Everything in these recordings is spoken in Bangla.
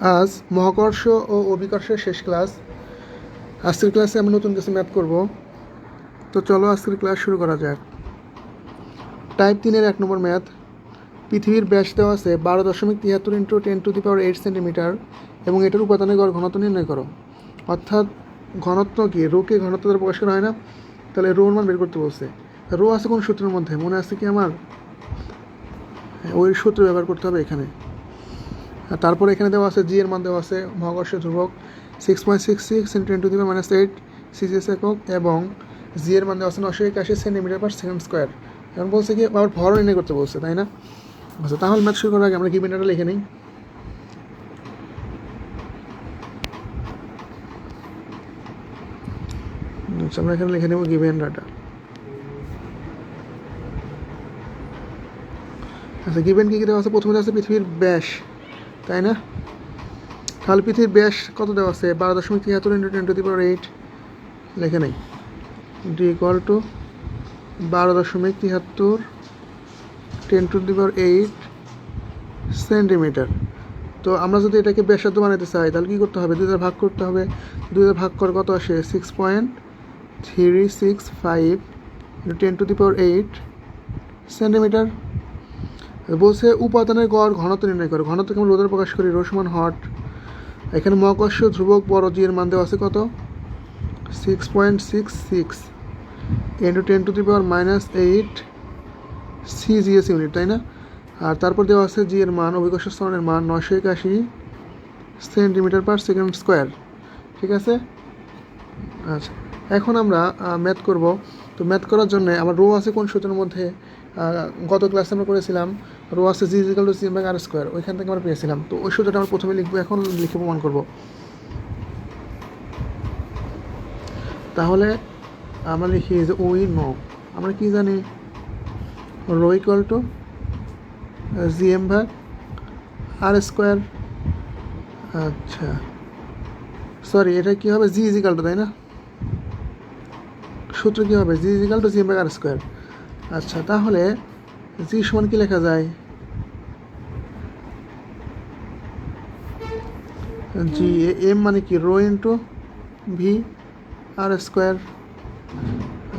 আজ মহাকর্ষ ও অভিকর্ষের শেষ ক্লাস। আজকের ক্লাসে আমি নতুন কিছু ম্যাথ করব। তো চলো আজকের ক্লাস শুরু করা যাক। টাইপ তিনের এক নম্বর ম্যাথ। পৃথিবীর ব্যাস দেওয়া আছে বারো দশমিক তিয়াত্তর into ten to the power eight centimetre এবং এটার উপাদানের গড় ঘনত্ব নির্ণয় করো। অর্থাৎ ঘনত্ব কি? রোকে ঘনত্ব দ্বারা প্রকাশ করা হয় না? তাহলে রোর মান বের করতে বলছে। রো আছে কোন সূত্রের মধ্যে? মনে আছে কি আমার? ওই সূত্র ব্যবহার করতে হবে এখানে। তারপরে এখানে দেওয়া আছে জি এর মান দেওয়া আছে মহাকর্ষ ধ্রুবক six point six six into ten to the minus eight CGS একক এবং জি এর মান দেওয়া আছে নশো একাশি সেন্টিমিটার পার সেকেন্ড স্কোয়ার এখন বলছে কি, আবার ভর নির্ণয় করতে বলছে, তাই না? আচ্ছা তাহলে ম্যাথ শুরু করার আগে আমরা গিভেনটা লিখে নিই? আচ্ছা আমরা এখানে লিখে নেব গিভেন ডাটা আচ্ছা গিভেন কী কী দেওয়া আছে? প্রথমে আছে পৃথিবীর ব্যাস। তাই না? তাহলে পৃথিবীর ব্যাস কত দেওয়া আছে? বারো দশমিক তিয়াত্তর into ten to the power eight. লেখে নেই। ডি ইকুয়াল টু বারো দশমিক তিয়াত্তর ten to the power eight centimetre. তো আমরা যদি এটাকে ব্যাসার্ধ বানাতে চাই, তাহলে কী করতে হবে? দুই ভাগ করতে হবে। দুই ভাগ করে কত আসে? Six point three six five ten to the power eight centimetre. বলছে, উপাদানের গড় ঘনত্ব নির্ণয় করে। ঘনত্বকে আমরা রোদের প্রকাশ করি? রোসমান হট। এখানে মহাকর্ষ ধ্রুবক বড় জি এর মান দেওয়া আছে কত? Six point six six into ten to the power minus eight CGS unit তাই না? আর তারপর দেওয়া আছে জি এর মান, অভিকর্ষ স্তরণের মান নশো একাশি সেন্টিমিটার পার সেকেন্ড স্কোয়ার ঠিক আছে? আচ্ছা এখন আমরা ম্যাথ করব। তো ম্যাথ করার জন্য, আমার রো আছে কোন সূত্রের মধ্যে? গত ক্লাসে আমরা করেছিলাম রো আছে G equal to C by R square ওইখান থেকে আমরা পেয়েছিলাম। তো ওই সূত্রটা আমরা প্রথমে লিখব, এখন লিখে প্রমাণ করব। তাহলে আমরা লিখি যে ওই নো আমরা কি জানি? Rho equal to G M ভাগ আর স্কোয়ার আচ্ছা। সরি এটা কি হবে? জি ইজিক্যাল টু তাই না? সূত্র কী হবে? G equal to G M by R square আচ্ছা তাহলে জি, সমান কি লেখা যায়? জি এম মানে কি? Rho into V R square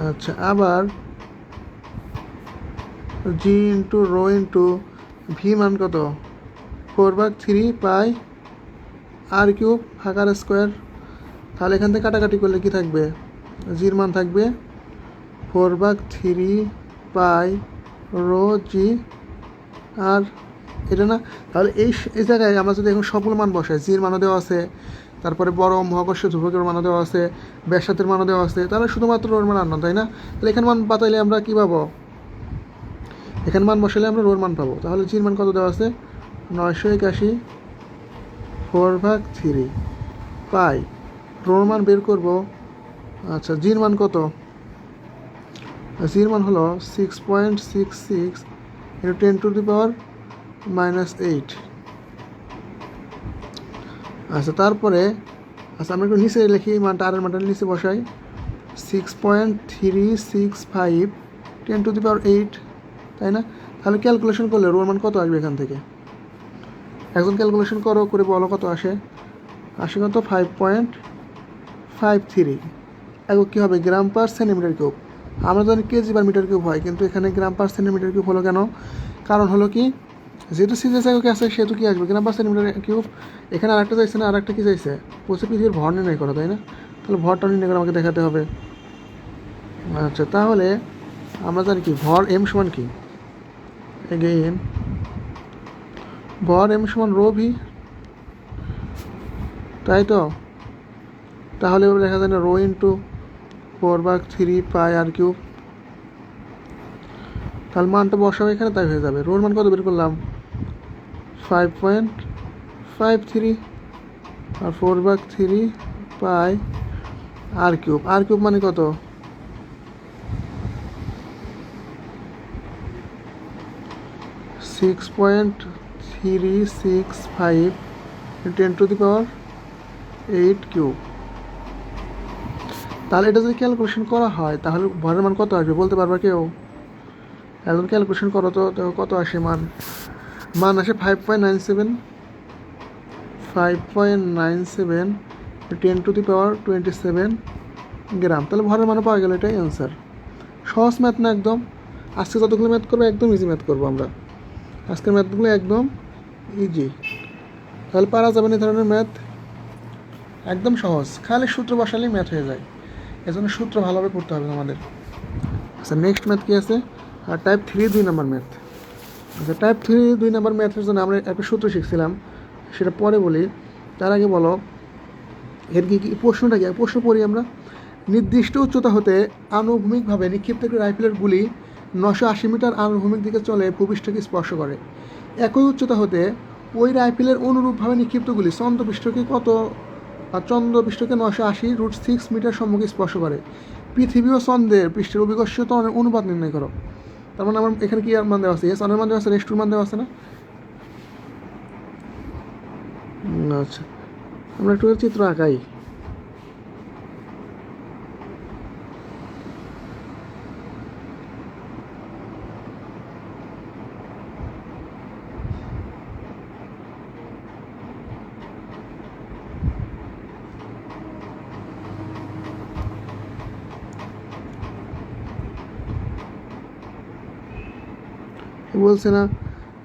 আচ্ছা আবার G into rho into V মান কত? ফোর ভাগ থ্রি পাই আর কিউব ফাঁকার স্কোয়ার তাহলে এখান থেকে কাটাকাটি করলে কি থাকবে? জির মান থাকবে ফোর ভাগ থ্রি পাই রো জি আর এটা না, তাহলে এই এই জায়গায় আমরা যদি এখন সবগুলো মান বসাই, জির মানও দেওয়া আছে, তারপরে বড় মহাকর্ষ ধ্রুবকের মানও দেওয়া আছে ব্যাসাতের মানও দেওয়া আছে, তাহলে শুধুমাত্র ওর মান আনলাম তাই না? তাহলে এখানে মান পাতাইলে আমরা কী পাবো? এখানে মান বসালে আমরা রোর মান পাবো। তাহলে জির মান কত দেওয়া আছে? নয়শো একাশি ফোর ভাগ থ্রি পাই। রোর মান বের করব আচ্ছা জির মান কত? জির মান হলো six point six six into ten to the power minus eight আচ্ছা তারপরে আচ্ছা আমরা একটু নিচে লিখি মানটা, আরের মানটা নিচে বসাই। Six point three six five ten to the power eight তাই না? তাহলে ক্যালকুলেশন করলে রোর মান কত আসবে এখান থেকে? একজন ক্যালকুলেশন করো, করে বলো কত আসে? আসে কত? ফাইভ পয়েন্ট ফাইভ থ্রি একক কী হবে? গ্রাম পার সেন্টিমিটার কিউব আমরা জানি কেজি পার মিটার কিউব হয়, কিন্তু এখানে গ্রাম পার সেন্টিমিটার কিউব হলো কেন? কারণ হলো কি, যেহেতু সিজিএস একক আছে, সেহেতু কি আসবে? গ্রাম পার সেন্টিমিটার কিউব, এখানে আরেকটা চাইছে না, আরেকটা কি চাইছে? বলছে পৃথিবীর ভর নির্ণয় করো, তাই না? তাহলে ভরটা নির্ণয় করে আমাকে দেখাতে হবে। আচ্ছা তাহলে আমরা জানি কি, ভর এম সমান কি? এগেইন ভর এম সমান রো ভি তাই তো? তাহলে দেখা যায় না রো ইন্টু ফোর ভাগ থ্রি পাই আর কিউব তাহলে মানটা বসাবো এখানে, তাই হয়ে যাবে। রোর মান কত বের করলাম? ফাইভ পয়েন্ট ফাইভ থ্রি আর ফোর ভাগ three pi R cube R cube মানে কত? Six point three six five ten to the power eight cube তাহলে এটা যদি ক্যালকুলেশন করা হয়, তাহলে ভরের মান কত আসবে বলতে পারবা কেউ? এখন ক্যালকুলেশন করো তো কত আসে মান? মান আসে five point nine seven five point nine seven ten to the power twenty seven gram তাহলে ভরের মানে পাওয়া গেল এটাই অ্যান্সার সহজ ম্যাথ না একদম? আজকে যতগুলো ম্যাথ করব, একদম ইজি ম্যাথ করব আমরা। আজকের ম্যাথগুলো একদম ইজি তাহলে পারা যাবে না ধরনের ম্যাথ একদম সহজ। খালি সূত্র বসালেই ম্যাথ হয়ে যায়। এজন্য সূত্র ভালোভাবে পড়তে হবে আমাদের। আচ্ছা নেক্সট ম্যাথ কী আছে? টাইপ থ্রি দুই নাম্বার ম্যাথ আচ্ছা টাইপ থ্রি দুই নাম্বার ম্যাথের জন্য আমরা একটা সূত্র শিখছিলাম, সেটা পরে বলি। তার আগে বলো, এর কি কি প্রশ্নটা কি? প্রশ্ন পড়ি আমরা। নির্দিষ্ট উচ্চতা হতে আনুভূমিকভাবে নিক্ষিপ্ত একটি রাইফেলের গুলি নশো আশি মিটার আনুভূমিক দিকে চলে, ভূপৃষ্ঠকে স্পর্শ করে। একই উচ্চতা হতে ওই রাইফেলের অনুরূপভাবে নিক্ষিপ্ত গুলি চন্দ্রপৃষ্ঠকে কত আর চন্দ্র পৃষ্ঠকে নশো আশি রুট সিক্স মিটার সম্মুখে স্পর্শ করে। পৃথিবী ও চন্দ্রের পৃষ্ঠের অভিকর্ষ ত্বরণের অনুপাত নির্ণয় করো। তার মানে আমার এখানে কি মান দেওয়া আছে? এস অনের মান দেওয়া আছে রেস্টুর মান দেওয়া আছে না? আচ্ছা। আমরা একটু চিত্র আঁকাই। বলছে না।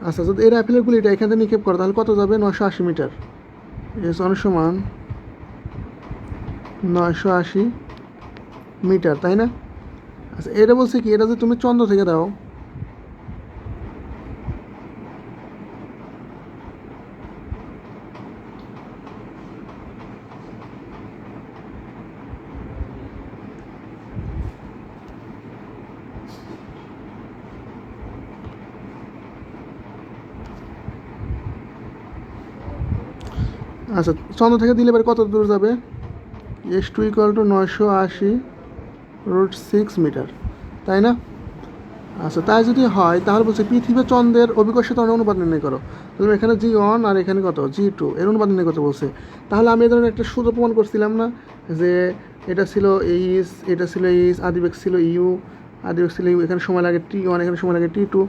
আচ্ছা যদি এই রাইফেলের গুলিটা এখান থেকে নিক্ষেপ করে, তাহলে কত যাবে? নশো আশি মিটার। এস, অনেক সমান। নয়শো আশি মিটার, তাই না? আচ্ছা এটা বলছে কি, এটা যদি তুমি চন্দ্র থেকে দাও আচ্ছা চন্দ্র থেকে দিলে এবার কত দূর যাবে? এস টু ইকুয়াল টু নয়শো আশি রুট সিক্স মিটার তাই না? আচ্ছা তাই যদি হয়, তাহলে বলছে পৃথিবী চন্দ্রের অভিকর্ষ ত্বরণের অনুপাত নির্ণয় করো। তাহলে এখানে জি ওয়ান আর এখানে কত? জি টু এর অনুপাত নির্ণয় করতে বলছে। তাহলে আমি ধরনের একটা সূত্র প্রমাণ করছিলাম না, যে এটা ছিল এইস এটা ছিল এইস আদিবেগ ছিল ইউ আদিবেগ ছিল ইউ এখানে সময় লাগে টি ওয়ান এখানে সময় লাগে টি টু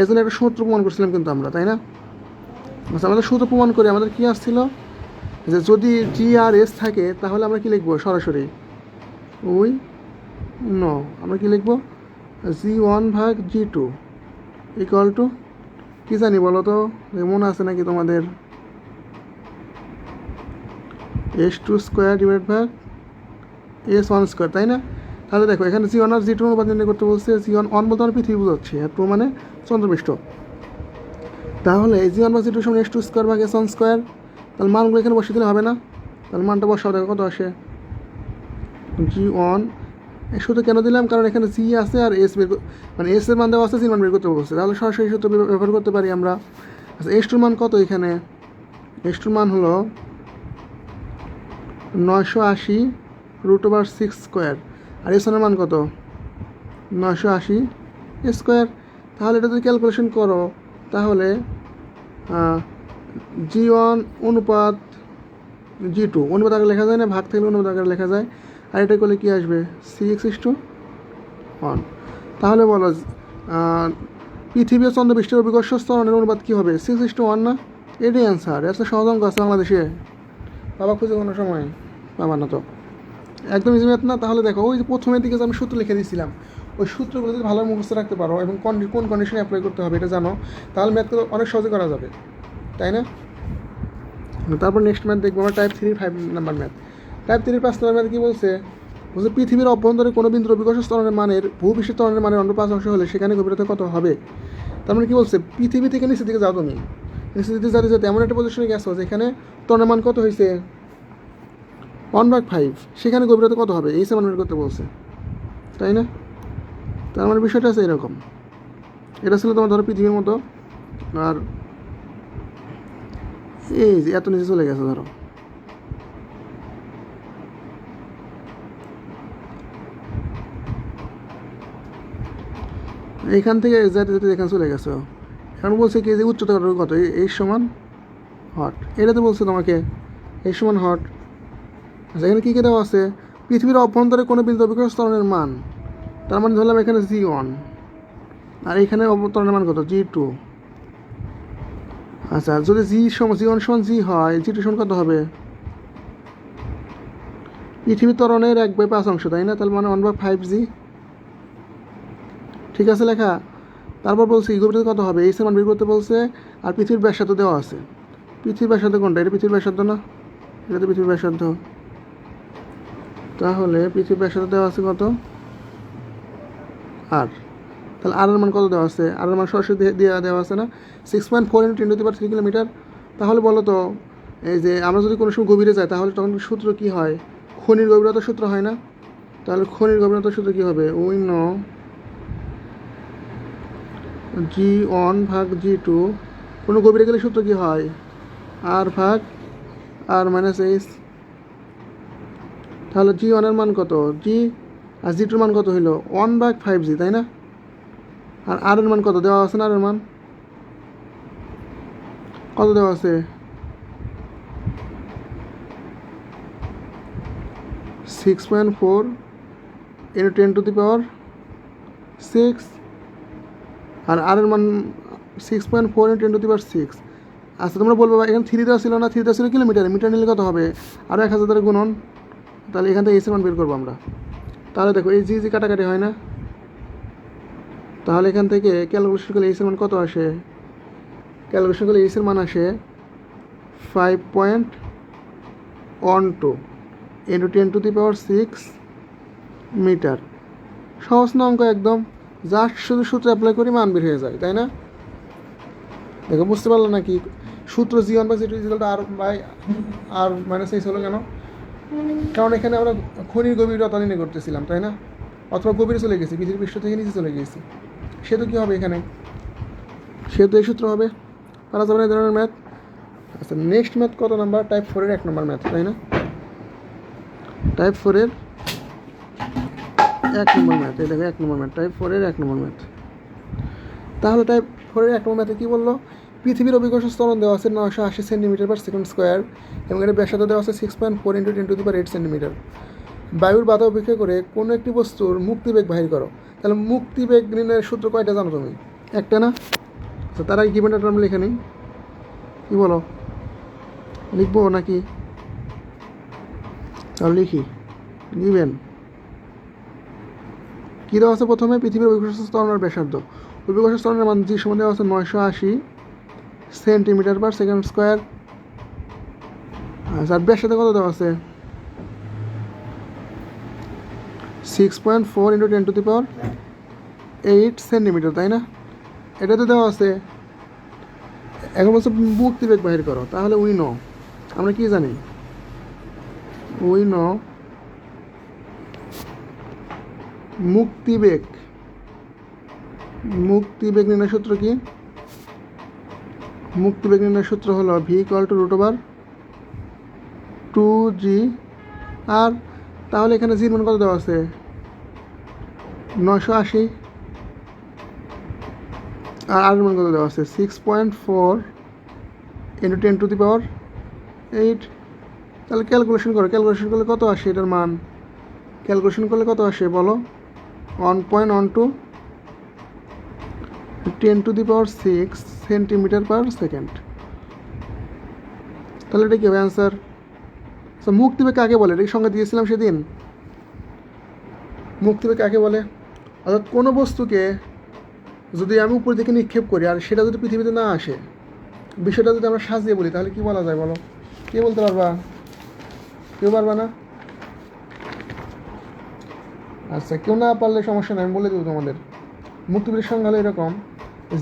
এর জন্য একটা সূত্র প্রমাণ করছিলাম কিন্তু আমরা, তাই না? আচ্ছা আমাদের সূত্র প্রমাণ করে আমাদের কী আসছিল? যে যদি জি আর এস থাকে, তাহলে আমরা কি লিখব? সরাসরি। ওই, ন, আমরা কি লিখব? জি ওয়ান ভাগ জি টু ইকুয়াল টু কী জানি বলো তো মনে আছে নাকি তোমাদের? এস টু স্কোয়ার ডিভাইড ভাগ এস ওয়ান স্কোয়ার তাই না? তাহলে দেখো, এখানে জি ওয়ান আর জি টু অনুপাত করতে বলছে জি ওয়ান ওয়ান বলতে আমরা পৃথিবী বোঝাচ্ছি আর টু মানে চন্দ্রপৃষ্ঠ। তাহলে জি ওয়ান বা জি টু সমান এস টু স্কোয়ার ভাগ এস ওয়ান স্কোয়ার তাহলে মানগুলো এখানে বসিয়ে দিলে হবে না? তাহলে মানটা বসাও, দেখো কত আসে। জি ওয়ান শুধু কেন দিলাম? কারণ এখানে জি আছে আর এস বের মানে এস এর মান দেওয়া আছে জি মান বের করতে বলছে। তাহলে সরাসরি সূত্র ব্যবহার করতে পারি আমরা। আচ্ছা এস টুর মান কত এখানে? এস টুর মান হলো নয়শো আশি রুট ওভার সিক্স স্কোয়ার আর এস ওয়ানের মান কত? নয়শো আশি স্কোয়ার তাহলে এটা যদি ক্যালকুলেশন করো, তাহলে জি ওয়ান অনুপাত জি টু অনুপাত আকারে লেখা যায় না, ভাগ থাকলে অনুপাত আকারে লেখা যায়। আর এটা করলে কী আসবে? C six is two one তাহলে বলো পৃথিবী ও চন্দ্রপৃষ্ঠের অভিকর্ষ স্তরণের অনুপাত কী হবে? সিক্স ইস টু ওয়ান না? এটাই অ্যান্সার এত সহজ অঙ্ক আছে বাংলাদেশে। বাবা খুঁজে কোনো সময়, বাবা না তো। একদম ইজি ম্যাথ না? তাহলে দেখো, ওই যে প্রথমের দিকে যে আমি সূত্র লিখে দিয়েছিলাম, ওই সূত্রগুলো যদি ভালো মুখস্থ রাখতে পারো এবং কোন- কোন কন্ডিশনে অ্যাপ্লাই করতে হবে, এটা জানো। তাহলে ম্যাথ অনেক সহজে করা যাবে। তাই না? তারপর নেক্সট ম্যাথ দেখব, আমরা type three five number math type three পাঁচ নাম্বার ম্যাথ কী বলছে? বলছে, পৃথিবীর অভ্যন্তরে কোনো বিন্দুর অভিকর্ষ স্তরণের মানের ভূপৃষ্ঠের ত্বরণের মানের অন্য পাঁচ অংশ হলে সেখানে গভীরতা কত হবে? তার মানে কী বলছে, পৃথিবী থেকে নিচের দিকে যাও তুমি। নিচের দিকে যাতে যাতে এমন একটা পজিশনে গেছো যেখানে ত্বরণের মান কত হয়েছে? ওয়ান বাই ফাইভ সেখানে গভীরতা কত হবে? এই সমান করতে বলছে। তাই না? তার মানে বিষয়টা আছে এরকম। এটা ছিল তোমার ধরো পৃথিবীর মতো। আর এই এত নিচে চলে গেছে, ধরো। এইখান থেকে যেতে যেতে এখানে চলে গেছে। এখন বলছে কি, যে উচ্চতা কত? এই- সমান হট। এটা তো বলছে তোমাকে এই সমান হট। আচ্ছা এখানে কী কী দেওয়া আছে? পৃথিবীর অভ্যন্তরে কোনো বিন্দু অভিকর্ষ ত্বরণের মান। তার মানে ধরলাম এখানে জি ওয়ান আর এখানে অবতরণের মান কত? জি টু আচ্ছা যদি জি সমান, জি ওয়ান সমান জি হয়, জি সমান কত হবে? পৃথিবীর ত্বরণের এক বাই পাঁচ অংশ, তাই না? তাহলে মানে ওয়ান বাই ফাইভ জি। ঠিক আছে লেখা? তারপর বলছে ইগোবিটাতে কত হবে? এই মান বের করতে বলছে, আর পৃথিবীর ব্যাসার্ধ দেওয়া আছে। পৃথিবীর ব্যাসার্ধ কোনটা? এটা পৃথিবীর ব্যাসার্ধ না? এটা তো পৃথিবীর ব্যাসার্ধ। তাহলে পৃথিবীর ব্যাসার্ধ দেওয়া আছে কত? আর তাহলে আর মান কত দেওয়া আছে? আর মান সরাসরি দেওয়া দেওয়া আছে না? Six point four into ten to power three kilometre তাহলে বলো তো, এই যে আমরা যদি কোনো সময় গভীরে যাই, তাহলে তখন সূত্র কি হয়? খনির গভীরতার সূত্র হয় না? তাহলে খনির গভীরতার সূত্র কি হবে? উই নো জি ওয়ান ভাগ জি টু, কোনো গভীরে গেলে সূত্র কি হয়? আর ভাগ আর মাইনাস এইচ তাহলে জি ওয়ানের মান কত? জি আর জি টুর মান কত হইল? ওয়ান ভাগ ফাইভ জি তাই না? আর আর মান কত দেওয়া আছে না আর মান? কত দেওয়া আছে? Six point four into ten to the power six R R এর মান six point four into ten to the power six আচ্ছা তোমরা বলব এখানে থ্রি দেওয়া ছিল না? থ্রি দেওয়া ছিল কিলোমিটার? মিটার নিলে কত হবে? আরও এক হাজার গুণন। তাহলে এখান থেকে এসের মান বের করব আমরা। তাহলে দেখো, এই জি জি কাটাকাটি হয় না। তাহলে এখান থেকে ক্যালকুলেশন করলে এইসের মান কত আসে? ক্যালকুলেশন করলে এইসের মান আসে five point one two into ten to the power six metre সহজ না অঙ্ক একদম। জাস্ট শুধু সূত্র অ্যাপ্লাই করি মান বের হয়ে যায়, তাই না? দেখো, বুঝতে পারল না কি সূত্র G one by G two R by R minus H হলো কেন? কারণ এখানে আমরা খনির গভীরতা নির্ণয় করতেছিলাম, তাই না? অথবা গভীরে চলে গেছি, পৃথিবীর পৃষ্ঠ থেকে নিচে চলে গেছি। সেহেতু কী হবে এখানে? সেহেতু এই সূত্র হবে। পারা যাবে না ধরনের ম্যাথ। আচ্ছা নেক্সট ম্যাথ কত নাম্বার? টাইপ ফোরের এক নম্বর ম্যাথ, তাই না? টাইপ ফোরের এক নম্বর ম্যাথ, এই দেখো, এক নম্বর ম্যাথ। টাইপ ফোরের এক নম্বর ম্যাথ। তাহলে টাইপ ফোরের এক নম্বর ম্যাথে কী বলল? পৃথিবীর অভিকর্ষ স্তরণ দেওয়া আছে নশো আশি সেন্টিমিটার পার সেকেন্ড স্কোয়ার এবং এটা ব্যাসার্ধ দেওয়া আছে six point four into ten to the power eight centimetre বায়ুর বাধা উপেক্ষা করে কোনো একটি বস্তুর মুক্তিবেগ বাহির করো। তাহলে মুক্তিবেগ নির্ণয়ের সূত্র কয়টা জানো তুমি? একটা না? তো তার আগে গিভেনটা আমরা লিখে নিই। কী বলো? লিখব নাকি? তাহলে লিখি। গিভেন কী দেওয়া আছে প্রথমে? পৃথিবীর অভিকর্ষ স্তরণের ব্যাসার্ধ। অভিকর্ষ স্তরণের মান জি সমান দেওয়া আছে নয়শো আশি সেন্টিমিটার পার সেকেন্ড স্কোয়ার। আচ্ছা আর ব্যাসার্ধ কত দেওয়া আছে? Six point four into ten to the power eight centimetre তাই না? এটাতে দেওয়া আছে, এখন বলছে মুক্তিবেগ বাহির করো, তাহলে উই নো আমরা কি জানি? উই ন নো মুক্তিবেগ মুক্তিবেগ নির্ণয় সূত্র কি? মুক্তিবেগ নির্ণয় সূত্র হলো V equal to root over two G R তাহলে এখানে জির মান কত দেওয়া আছে? নয়শো আশি। আর আর মান কত দেওয়া আছে? Six point four into ten to the power eight তাহলে ক্যালকুলেশন করো ক্যালকুলেশন করলে কত আসে এটার মান? ক্যালকুলেশন করলে কত আসে বলো? One point one two ten to the power six centimetre per second তাহলে এটা কি হবে অ্যান্সার আচ্ছা মুক্তিবেগ কাকে বলে? এটা সঙ্গে দিয়েছিলাম সেদিন? মুক্তিবেগ কাকে বলে? অর্থাৎ কোনো বস্তুকে যদি আমি উপর দিকে নিক্ষেপ করি আর সেটা যদি পৃথিবীতে না আসে, বিষয়টা যদি আমরা সাজিয়ে বলি, তাহলে কি বলা যায় বলো? কে বলতে পারবা? কেউ পারবা না? আচ্ছা কেউ না পারলে সমস্যা নেই, আমি বলে দেবো তোমাদের। মুক্তিবেগের সংজ্ঞা হলো এরকম,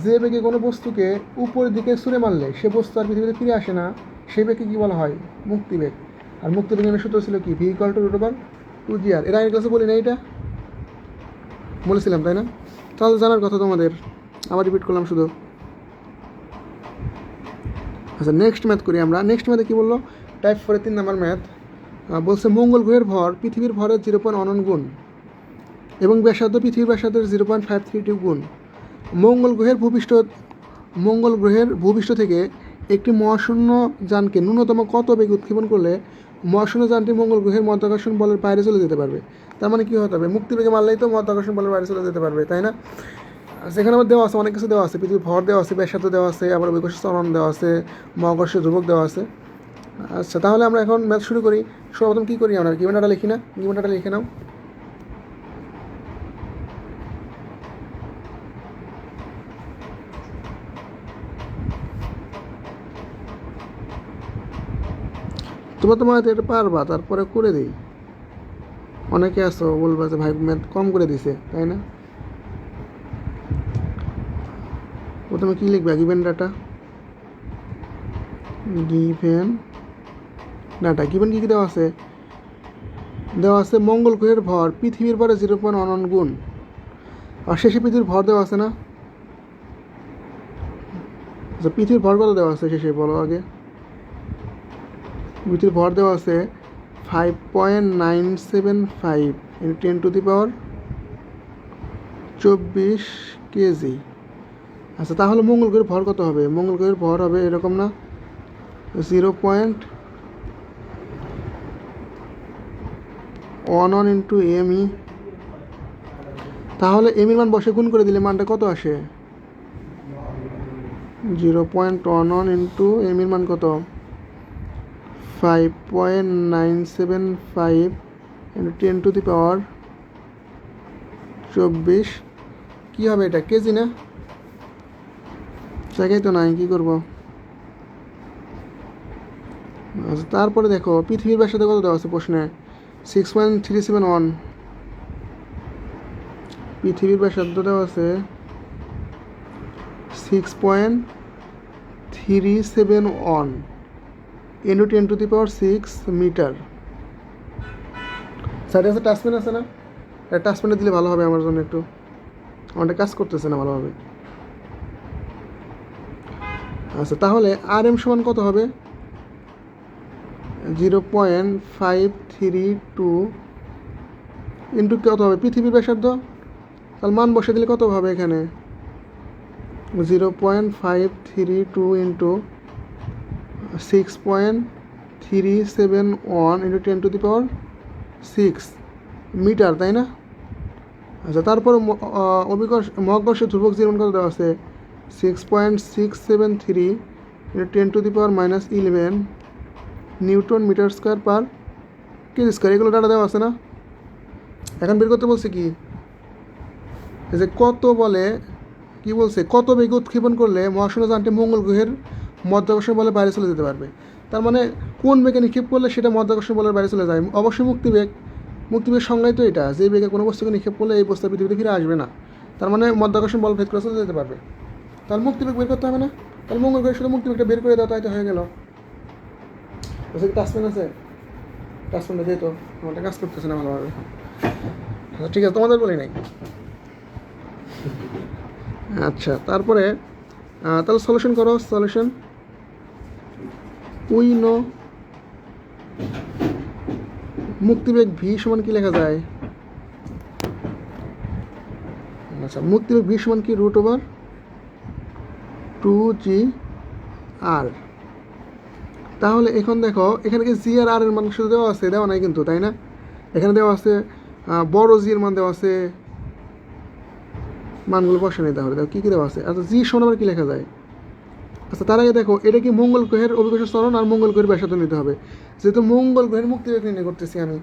যে বেগে কোনো বস্তুকে উপরের দিকে ছুঁড়ে মারলে, সে বস্তু আর পৃথিবীতে ফিরে আসে না, সেই বেগকে কী বলা হয়? মুক্তিবেগ। আর মুক্তিবেগের সূত্র ছিল কি? V to root two G R এর আগের ক্লাসে বলি না এইটা বলেছিলাম, তাই না? তাহলে জানার কথা তোমাদের। আবার রিপিট করলাম শুধু। আচ্ছা নেক্সট ম্যাথ করি আমরা। নেক্সট ম্যাথে কী বলল? টাইপ ফোরে তিন নাম্বার ম্যাথ বলছে মঙ্গল গ্রহের ভর পৃথিবীর ভরের জিরো পয়েন্ট অনন গুণ এবং ব্যাসার্ধ পৃথিবীর ব্যাসার্ধের zero point five three two গুণ। মঙ্গল গ্রহের ভূপৃষ্ঠ, মঙ্গল গ্রহের ভূপৃষ্ঠ থেকে একটি মহাশূন্য যানকে ন্যূনতম কত বেগ উৎক্ষেপণ করলে মহাশূন্য যানটি মঙ্গল গ্রহের মধ্যাকর্ষণ বলের বাইরে চলে যেতে পারবে। তার মানে কী হতে হবে? মুক্তি বেগে মারলেই তো মধ্যাকর্ষণ বলের বাইরে চলে যেতে পারবে, তাই না? সেখানে আমার দেওয়া আছে, অনেক কিছু দেওয়া আছে। পৃথিবীর ভর দেওয়া আছে, ব্যাসার্ধ দেওয়া আছে, আবার অভিকর্ষ চরণ দেওয়া আছে মহাকর্ষ যুবক দেওয়া আছে। আচ্ছা তাহলে আমরা এখন ম্যাথ শুরু করি। সর্বপ্রথম কী করি আমরা? গিভেনটা লিখি না? গিভেনটা লিখে নাও। তোমরা তোমার এটা পারবা, তারপরে করে দিই। অনেকে আসো বলবা যে ভাই ম্যাথ কম করে দিছে, তাই না? প্রথমে কী লিখবে? Given data given data given কী কী দেওয়া আছে? দেওয়া আছে মঙ্গল গ্রহের ভর, পৃথিবীর পরে জিরো পয়েন্ট ওয়ান গুণ। আর শেষে পৃথিবীর ভর দেওয়া আছে না? আচ্ছা পৃথিবীর ভর কত দেওয়া আছে শেষে, বলো আগে। পৃথিবীর ভর দেওয়া আছে five point nine seven five ten to the power চব্বিশ কেজি আচ্ছা তাহলে মঙ্গল গ্রহের ভর কত হবে? মঙ্গল গ্রহের ভর হবে এরকম না? Zero point one one into M E তাহলে এম এর মান বসে গুণ করে দিলে মানটা কত আসে? Zero point one one into M এর মান কত? Five point nine seven five ten to the power চব্বিশ কী হবে এটা? কেজি না জায়গায় তো নাই, কী করব? আচ্ছা তারপরে দেখো, পৃথিবীর ব্যাসার্ধ কত দেওয়া আছে প্রশ্নে? Six point three seven one পৃথিবীর ব্যাসার্ধ দেওয়া আছে six point three seven one into ten to the power six metre সাইডে আছে টাচপেন আছে না? টাচপেনটা দিলে ভালো হবে আমার জন্য একটু। আমারটা কাজ করতেছে না ভালোভাবে। আচ্ছা তাহলে আর এম সমান কত হবে? Zero point five three two into কত হবে? পৃথিবীর ব্যাসার্ধ? তাহলে মান বসে দিলে কত হবে এখানে? Zero point five three two into six point three seven one into ten to the power six metre তাই না? আচ্ছা তারপর অভিকর্ষ, মহাকর্ষ ধ্রুবক জীবন কত দেওয়া আছে six point six seven three ten to the power minus eleven newton metre square per kg square এগুলো ডাটা দেওয়া আছে না? এখন বের করতে বলছে কি? যে কত বলে, কি বলছে? কত বেগে উৎক্ষেপণ করলে মহাশূন্যযানটি মঙ্গল গ্রহের মধ্যাকর্ষণ বলে বাইরে চলে যেতে পারবে। তার মানে কোন বেগে নিক্ষেপ করলে সেটা মধ্যাকর্ষণ বলের বাইরে চলে যায়? অবশ্যই মুক্তিবেগ মুক্তিবেগ সংজ্ঞাই তো এটা, যে বেগে কোনো বস্তুকে নিক্ষেপ করলে এই বস্তু পৃথিবীতে ফিরে আসবে না। তার মানে মধ্যাকর্ষণ বল ভেদ করে চলে যেতে পারবে। তাহলে মুক্তিবেগ বের করতে হবে না? তাহলে মঙ্গল গ্রহের শুধু মুক্তিবেগটা বের করে দাও, তাই তো হয়ে গেল। বলছে কি টাচপেন আছে। টাচপেনটা যেত আমারটা কাজ করতেছে না ভালোভাবে। আচ্ছা ঠিক আছে, তোমাদের বলি নাই। আচ্ছা তারপরে তাহলে সলিউশন করো সলিউশন উই নো মুক্তিবেগ ভি সমান কি লেখা যায়? আচ্ছা মুক্তিবেগ ভি সমান কি root over two G R তাহলে এখন দেখো, এখানে কি জি আর আর এর মান শুধু দেওয়া আছে? দেওয়া নাই কিন্তু, তাই না? এখানে দেওয়া আছে বড় জি এর মান দেওয়া আছে। মানগুলো বসে নেই তাহলে, দেখো কী কী দেওয়া আছে? আচ্ছা জি সমান কী লেখা যায়? আচ্ছা তার আগে দেখো, এটা কি মঙ্গল গ্রহের অভিকর্ষ চলন আর মঙ্গল গ্রহের ব্যাসার্ধ নিতে হবে? যেহেতু মঙ্গল গ্রহের মুক্তিবেগ নির্ণয় করতেছি আমি।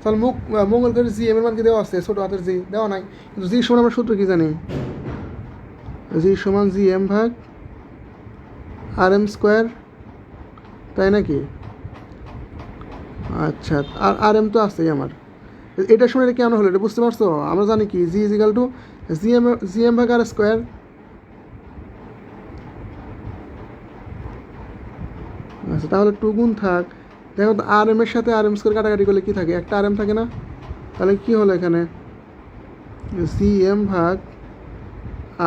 তাহলে মুখ মঙ্গল গ্রহের জি এম মান কি দেওয়া আছে? ছোটো হাতের জি, দেওয়া নাই। কিন্তু জি সমান আমরা সূত্র কি জানি? জি সমান জি এম ভাগ আর এম স্কোয়ার, তাই নাকি? আচ্ছা আর আর এম তো আছেই আমার। এটা শুনে এটা কেন হলো? এটা বুঝতে পারছ? আমরা জানি কি, G equal to G M G M ভাগ আর স্কোয়ার আচ্ছা তাহলে টু গুণ থাক। দেখো তো আর এম এর সাথে আর এম স্কোয়ার কাটাকাটি করলে কী থাকে? একটা আর এম থাকে না? তাহলে কী হলো এখানে? সি এম ভাগ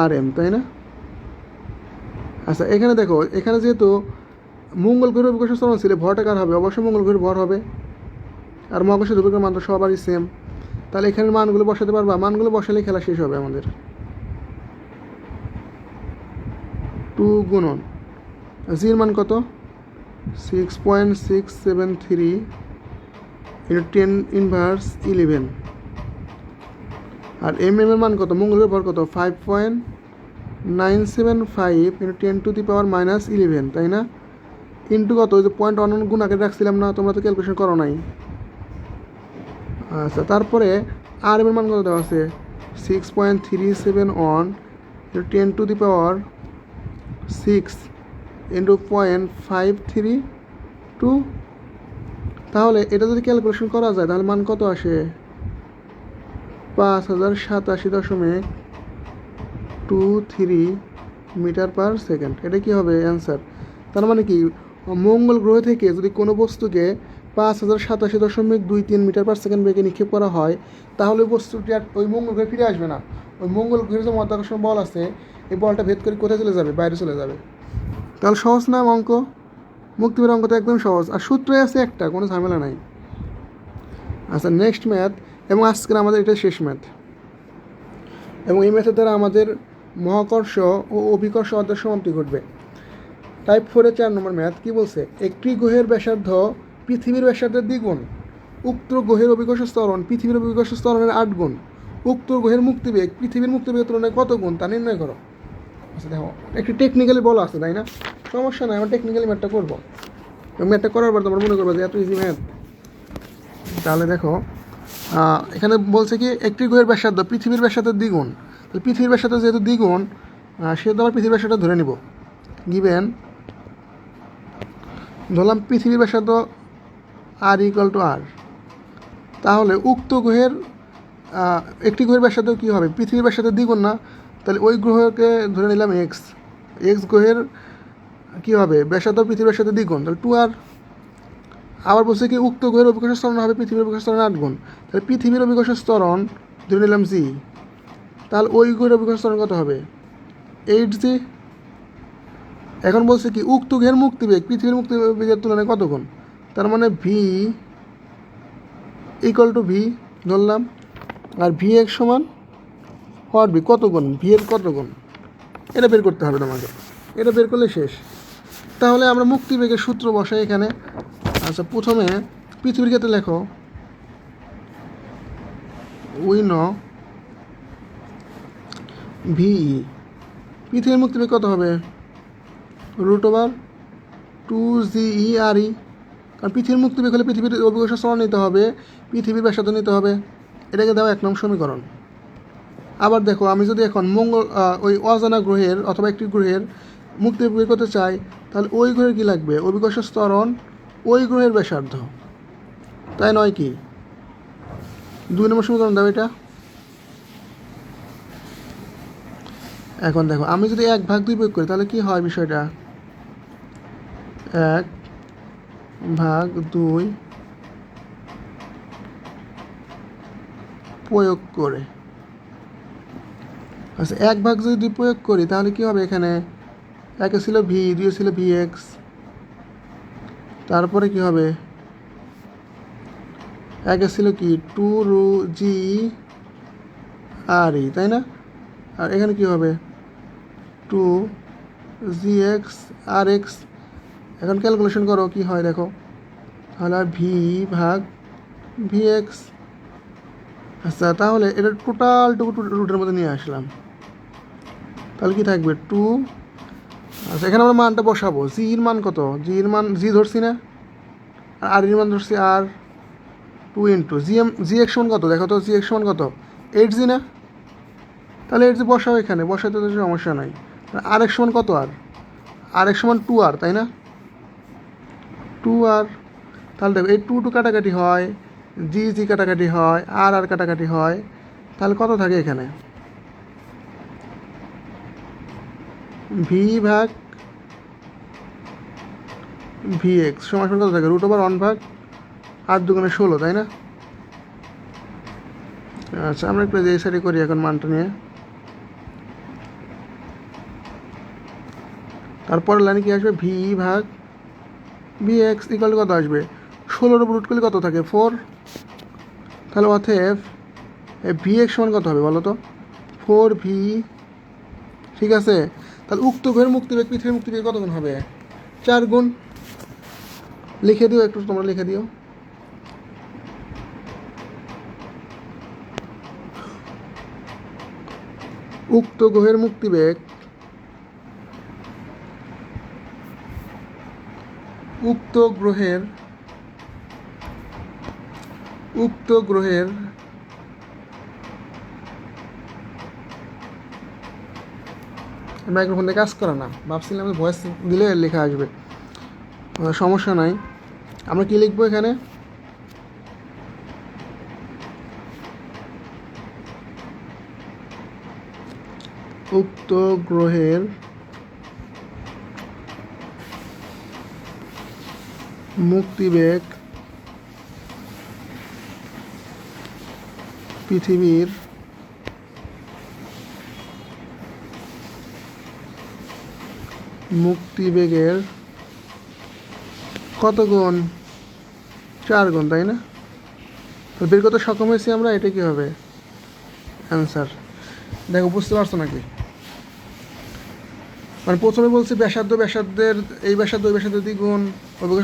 আর এম তাই না? আচ্ছা এখানে দেখো, এখানে যেহেতু মঙ্গল গ্রহের অভিকর্ষ চলন ছিল, ভরটা কার হবে? অবশ্যই মঙ্গল গ্রহের ভর হবে। আর মহাকর্ষ দুর্গের মান তো সবারই সেম তাহলে এখানে মানগুলো বসাতে পারবা? মানগুলো বসালে খেলা শেষ হবে আমাদের। টু গুণন। জির মান কত? Six point six seven three ten inverse eleven আর এম এম এর মান কত? মঙ্গলের ভর কত? Five point nine seven five into ten to the power minus eleven তাই না? ইন্টু কত? ওই যে পয়েন্ট অন গুণ আগে রাখছিলাম না, তোমরা তো ক্যালকুলেশন করো নাই। আচ্ছা তারপরে আর এম এর মান কত দেওয়া আছে? Six point three seven one ten to the power six into point five three two তাহলে এটা যদি ক্যালকুলেশন করা যায়, তাহলে মান কত আসে? পাঁচ হাজার সাতাশি দশমিক two three metre per second. এটা কি হবে? অ্যান্সার তার মানে কি? মঙ্গল গ্রহ থেকে যদি কোনো বস্তুকে পাঁচ হাজার সাতাশি দশমিক দুই তিন মিটার পার সেকেন্ড বেগে নিক্ষেপ করা হয়, তাহলে বস্তুটি আর ওই মঙ্গল গ্রহে ফিরে আসবে না। ওই মঙ্গল গ্রহের যে মহাকর্ষণ বল আছে, এই বলটা ভেদ করে কোথায় চলে যাবে? বাইরে চলে যাবে। তাহলে সহজ না, অঙ্ক? মুক্তিবের অঙ্ক তো একদম সহজ। আর সূত্রই আছে একটা, কোনো ঝামেলা নাই। আচ্ছা নেক্সট ম্যাথ এবং আজকের আমাদের এটা শেষ ম্যাথ এবং এই ম্যাথের দ্বারা আমাদের মহাকর্ষ ও অভিকর্ষ অধ্যায় সমাপ্তি ঘটবে। টাইপ ফোরে চার নম্বর ম্যাথ কি বলছে? একটি গ্রহের ব্যাসার্ধ পৃথিবীর ব্যাসার্ধের দ্বিগুণ। উক্ত গ্রহের অভিকর্ষ স্তরণ পৃথিবীর অভিকর্ষ স্তরণের আট গুণ। উক্ত গ্রহের মুক্তিবেগ পৃথিবীর মুক্তিবেগের তুলনায় কত গুণ? তা নির্ণয় করো। আচ্ছা দেখো, একটু টেকনিক্যালি বলা আছে, তাই না? সমস্যা নাই, আমরা টেকনিক্যালি ম্যাথটা করব। ম্যাথটা করার পর তোমার মনে করব যে এত ইজি ম্যাথ তাহলে দেখো এখানে বলছে কি, একটি গ্রহের ব্যাসার্ধ পৃথিবীর ব্যাসার্ধের দ্বিগুণ। তাহলে পৃথিবীর ব্যাসার্ধ যেহেতু দ্বিগুণ সেহেতু আবার পৃথিবীর ব্যাসার্ধ ধরে নিব। গিভেন ধরলাম পৃথিবীর ব্যাসার্ধ আর ইকুয়াল টু আর তাহলে উক্ত গ্রহের একটি গ্রহের ব্যাসার্ধ কী হবে? পৃথিবীর ব্যাসার্ধ দ্বিগুণ না তাহলে ওই গ্রহকে ধরে নিলাম এক্স এক্স গ্রহের কী হবে? ব্যাসার্ধ পৃথিবীর সাথে দ্বিগুণ। তাহলে টু আর আবার বলছে কি, উক্ত গ্রহের অভিকর্ষ স্তরণ হবে পৃথিবীর অভিকর্ষ স্তরণ আট গুণ। তাহলে পৃথিবীর অভিকর্ষ স্তরণ ধরে নিলাম জি তাহলে ওই গ্রহের অভিকর্ষ স্তরণ কত হবে? এইট জি এখন বলছে কি, উক্ত গ্রহের মুক্তিবেগ, পৃথিবীর মুক্তিবেগের তুলনায় কত গুণ? তার মানে ভি ইকুয়াল টু ভি ধরলাম। আর ভি এক সমান ভি কত গুণ ভি এর কত গুণ এটা বের করতে হবে তোমাকে এটা বের করলে শেষ। তাহলে আমরা মুক্তিবেগের সূত্র বসাই এখানে। আচ্ছা প্রথমে পৃথিবীর ক্ষেত্রে লেখো। উইন ভিই পৃথিবীর মুক্তিবেগ কত হবে? Root over two G E R E. কারণ পৃথিবীর মুক্তিবেগ হলে পৃথিবীর স্তর নিতে হবে, পৃথিবীর ব্যাসার্ধ নিতে হবে। এটাকে দেওয়া এক নম্বর সমীকরণ। আবার দেখো, আমি যদি এখন মঙ্গল ওই অজানা গ্রহের অথবা একটি গ্রহের মুক্তি বের করতে চাই, তাহলে ওই গ্রহের কী লাগবে? অভিকর্ষ স্তরণ ওই গ্রহের ব্যাসার্ধ। তাই নয় কি? দুই নম্বর সমীকরণ দাও এটা। এখন দেখো, আমি যদি এক ভাগ দুই প্রয়োগ করি, তাহলে কি হয় বিষয়টা? এক ভাগ দুই প্রয়োগ করে। আচ্ছা এক ভাগ যদি প্রয়োগ করি, তাহলে কী হবে এখানে? একে ছিল ভি দুই ছিল ভি এক্স তারপরে কি হবে? একে ছিল কি? টু রু জি আর ই তাই না? আর এখানে কি হবে? Two G X R X এখন ক্যালকুলেশন করো, কি হয় দেখো? তাহলে ভি ভাগ ভি এক্স আচ্ছা তাহলে এটা টোটাল টোটালটুকু রুটের মধ্যে নিয়ে আসলাম। তাহলে কী থাকবে? টু আচ্ছা এখানে আমরা মানটা বসাবো। জি জির মান কত? জি জির মান জি ধরছি না? আর আর এর মান ধরছি R two into G M G X মান কত? দেখো তো জি এক্স মান কত? এইট জি না? তাহলে এইট জি বসাও এখানে। বসাতে তো সমস্যা নাই। আর এক সমান কত আর আর এক সমান টু আর তাই না? টু আর তাহলে দেখো, এই টু টু কাটাকাটি হয় জি জি কাটাকাটি হয় আর আর কাটাকাটি হয়, তাহলে কত থাকে এখানে? ভি ভাগ ভি এক্স সমান সমান কত থাকে? রুট ওভার ওয়ান ভাগ আর দুগুণে ষোলো, তাই না? আচ্ছা আমরা একটু এই সাইডে করি এখন মানটা নিয়ে। তারপর লাইনে কি আসবে? ভি ভাগ ভি এক্স ইকাল কত আসবে? ষোলোর রুট করলে কত থাকে? ফোর তাহলে অথেব ভি এক্স সমান কত হবে বলো তো? ফোর ভি, ঠিক আছে? তাহলে উক্ত বইয়ের মুক্তিবেগ পৃথিবীর মুক্তিবেগ কত গুণ হবে? চার গুণ। লিখে দিও, একটু তোমরা লিখে দিও। উক্ত গ্রহের মুক্তিবেগ উক্ত গ্রহের উক্ত গ্রহের মাইক্রোফোন দিয়ে কাজ করে না। ভাবছিলাম ভয়েস দিলে লেখা আসবে। সমস্যা নাই। আমরা কি লিখব এখানে? উক্ত গ্রহের মুক্তিবেগ পৃথিবীর মুক্তিবেগের কত গুণ? চার গুণ, তাই না? তো বের করতে সক্ষম হয়েছি আমরা, এটা কি হবে? অ্যান্সার দেখো, বুঝতে পারছ নাকি? মানে প্রথমে বলছি ব্যাসার্ধ, ব্যাসার্ধের, এই ব্যাসার্ধ, ওই ব্যাসার্ধ দ্বিগুণ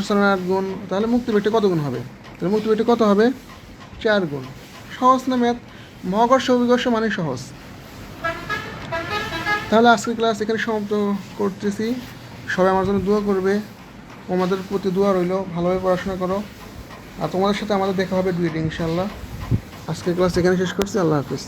স্থানের আট গুণ, তাহলে মুক্তিবেগটা কত গুণ হবে? তাহলে মুক্তিবেগটা কত হবে? চার গুণ। সহজ না ম্যাথ মহাকর্ষ, অভিকর্ষ মানে সহজ। তাহলে আজকের ক্লাস এখানে সমাপ্ত করতেছি। সবাই আমার জন্য দোয়া করবে। তোমাদের প্রতি দোয়া রইল। ভালোভাবে পড়াশোনা করো। আর তোমাদের সাথে আমাদের দেখা হবে দুইটা ইনশাল্লাহ আজকের ক্লাস এখানে শেষ করছি। আল্লাহ হাফিজ।